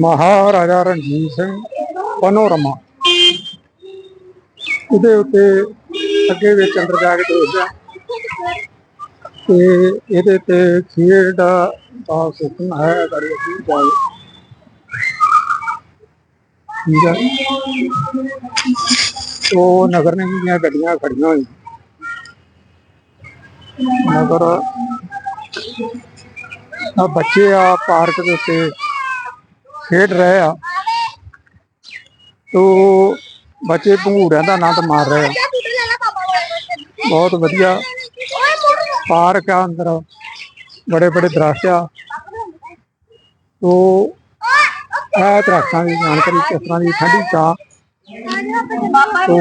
Maharaja Ranjit Singh, panorama. ਉਹਦੇ ਉੱਤੇ ਅੱਗੇ ਵਿੱਚ ਅੰਦਰ ਜਾ ਕੇ ਦੇਖਦਾ ਤੇ ਇਹਦੇ ਤੇ ਖੇਡ ਦਾ ਸੁਪਨ ਹੈ ਅਗਰ ਅਸੀਂ ਜਾਏ। ਠੀਕ ਹੈ ਉਹ ਨਗਰ ਨਿਗਮ ਦੀਆਂ ਗੱਡੀਆਂ ਖੜੀਆਂ ਹੋਈਆਂ। ਨਗਰ ਆ ਬੱਚੇ ਆ ਪਾਰਕ ਦੇ ਉੱਤੇ ਖੇਡ ਰਹੇ ਆ। ਤੋ ਬੱਚੇ ਭੰਗੂੜਿਆਂ ਦਾ ਆਨੰਦ ਮਾਰ ਰਹੇ ਆ। ਬਹੁਤ ਵਧੀਆ ਪਾਰਕ ਆ ਅੰਦਰ। ਬੜੇ ਬੜੇ ਦਰਖਤ ਆ। ਤੋ ਇਹ ਦਰਖਤਾਂ ਦੀ ਜਾਣਕਾਰੀ ਕਿਸ ਤਰ੍ਹਾਂ ਦੀ, ਠੰਡੀ ਚਾਹ ਤੋ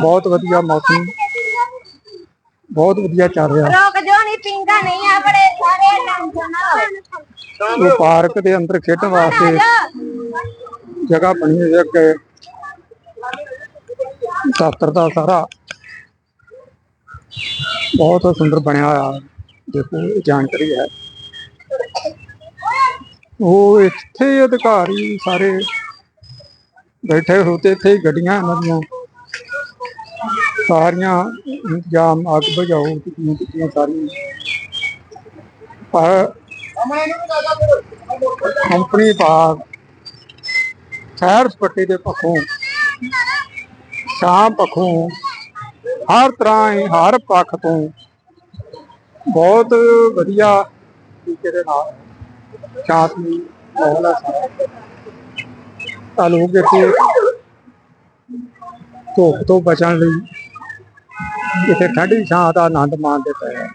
ਬਹੁਤ ਵਧੀਆ ਮੌਸਮ। ਬਹੁਤ ਵਧੀਆ ਚੱਲ ਰਿਹਾ। ਰੋਕ ਜੋ ਨਹੀਂ ਪਿੰਗਾ ਨਹੀਂ ਆ ਬੜੇ ਸਾਰੇ ਟੈਨਸ਼ਨ ਨਾ ਪਾਰਕ ਦੇ ਅੰਦਰ ਖੇਡਣ ਵਾਸਤੇ ਜਗ੍ਹਾ ਬਣੀ ਹੋਈ ਹੈ ਅੱਗੇ। ਦਫ਼ਤਰ ਦਾ ਸਾਰਾ। ਬਹੁਤ ਸੁੰਦਰ ਬਣਿਆ ਹੋਇਆ। ਦੇਖੋ ਜਾਣਕਾਰੀ ਹੈ। ਉਹ ਇੱਥੇ ਅਧਿਕਾਰੀ ਸਾਰੇ ਬੈਠੇ ਹੋਤੇ ਇੱਥੇ ਗੱਡੀਆਂ ਇਹਨਾਂ ਦੀਆਂ। ਸਾਰੀਆਂ ਇੰਤਜ਼ਾਮ ਅੱਗ ਬੁਝਾਓ ਕੀਤੀਆਂ ਕੀਤੀਆਂ ਸਾਰੀਆਂ। ਪਰ ਕੰਪਨੀ ਬਾਗ ਸੈਰ ਸਪੱਟੇ ਦੇ ਪੱਖੋਂ, ਸ਼ਾਮ ਪੱਖੋਂ, ਹਰ ਤਰ੍ਹਾਂ ਹਰ ਪੱਖ ਤੋਂ ਬਹੁਤ ਵਧੀਆ ਤਰੀਕੇ ਦੇ ਨਾਲ ਸ਼ਾਂਤਮਈ ਮਾਹੌਲ ਹੈ ਸਾਰਾ। ਤਾਂ ਲੋਕ ਇੱਥੇ ਧੁੱਪ ਤੋਂ ਬਚਣ ਲਈ ਇੱਥੇ ਠੰਡੀ ਛਾਂ ਦਾ ਆਨੰਦ ਮਾਣਦੇ ਪਏ